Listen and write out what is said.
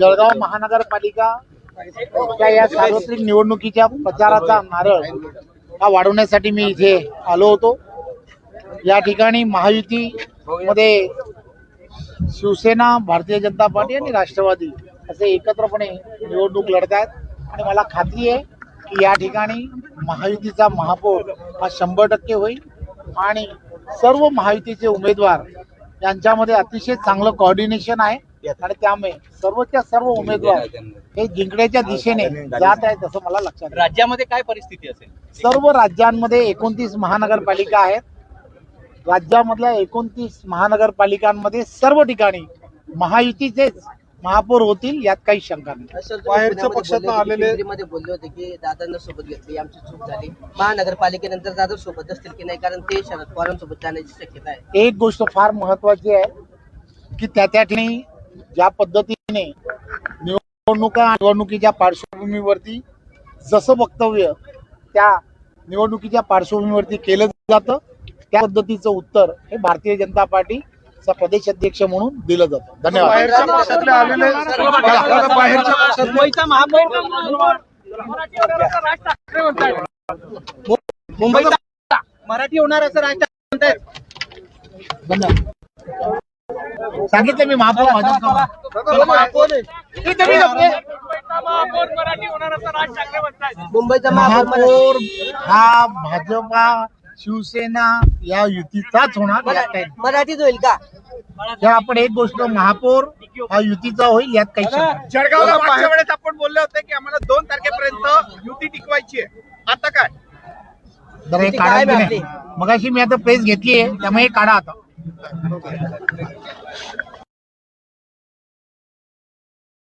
जळगाव महानगरपालिका या सार्वत्रिक निवडणुकीच्या प्रचाराचा नारळ हा वाढवण्यासाठी मी इथे आलो होतो. या ठिकाणी महायुती मध्ये शिवसेना भारतीय जनता पार्टी आणि राष्ट्रवादी असे एकत्रपणे निवडणूक लढत आहेत. आणि मला खात्री आहे की या ठिकाणी महायुतीचा महापौर हा शंभर टक्के होईल. आणि सर्व महायुतीचे उमेदवार यांच्यामध्ये अतिशय चांगलं कॉर्डिनेशन आहे आणि त्यामुळे सर्वच्या सर्व उमेदवार हे जिंकण्याच्या दिशेने जात आहेत असं मला लक्षात. राज्यामध्ये काय परिस्थिती असेल? सर्व राज्यांमध्ये एकोणतीस महानगरपालिका आहेत. राज्यामधल्या एकोणतीस महानगरपालिकांमध्ये सर्व ठिकाणी महायुतीचेच महापौर होतील यात काही शंका नाही. बाहेरच्या पक्षातनं आलेले- बोलले होते की दादांना सोबत घेतली आमची चूक झाली. महानगरपालिकेनंतर दादा सोबत असतील की नाही? कारण ते शरद पवारांसोबत जाण्याची शक्यता आहे. एक गोष्ट फार महत्वाची आहे की त्या त्या ठिकाणी ज्या पद्धतीने निवडणुका निवडणुकीच्या पार्श्वभूमीवरती जसं वक्तव्य त्या निवडणुकीच्या पार्श्वभूमीवरती केलं जातं त्या पद्धतीचं उत्तर हे भारतीय जनता पार्टीचा प्रदेश अध्यक्ष म्हणून दिलं जातं. धन्यवाद. मुंबईचा मराठी होणार असं राज धन्यवाद. सांगितलं मी महापौर भाजप मुंबईचा महापौर हा भाजपा शिवसेना या युतीचाच होणार. यात काही नाही. मराठीत होईल का? तर आपण एक गोष्ट महापौर हा युतीचा होईल यात काही शंका नाही. जळगावला मागच्या वेळेस आपण बोलले होते की आम्हाला दोन तारखेपर्यंत युती टिकवायची आहे. आता काय? जरा हे काढा की नाही मगाशी मी आता प्रेस घेतली आहे त्यामुळे हे काढा आता.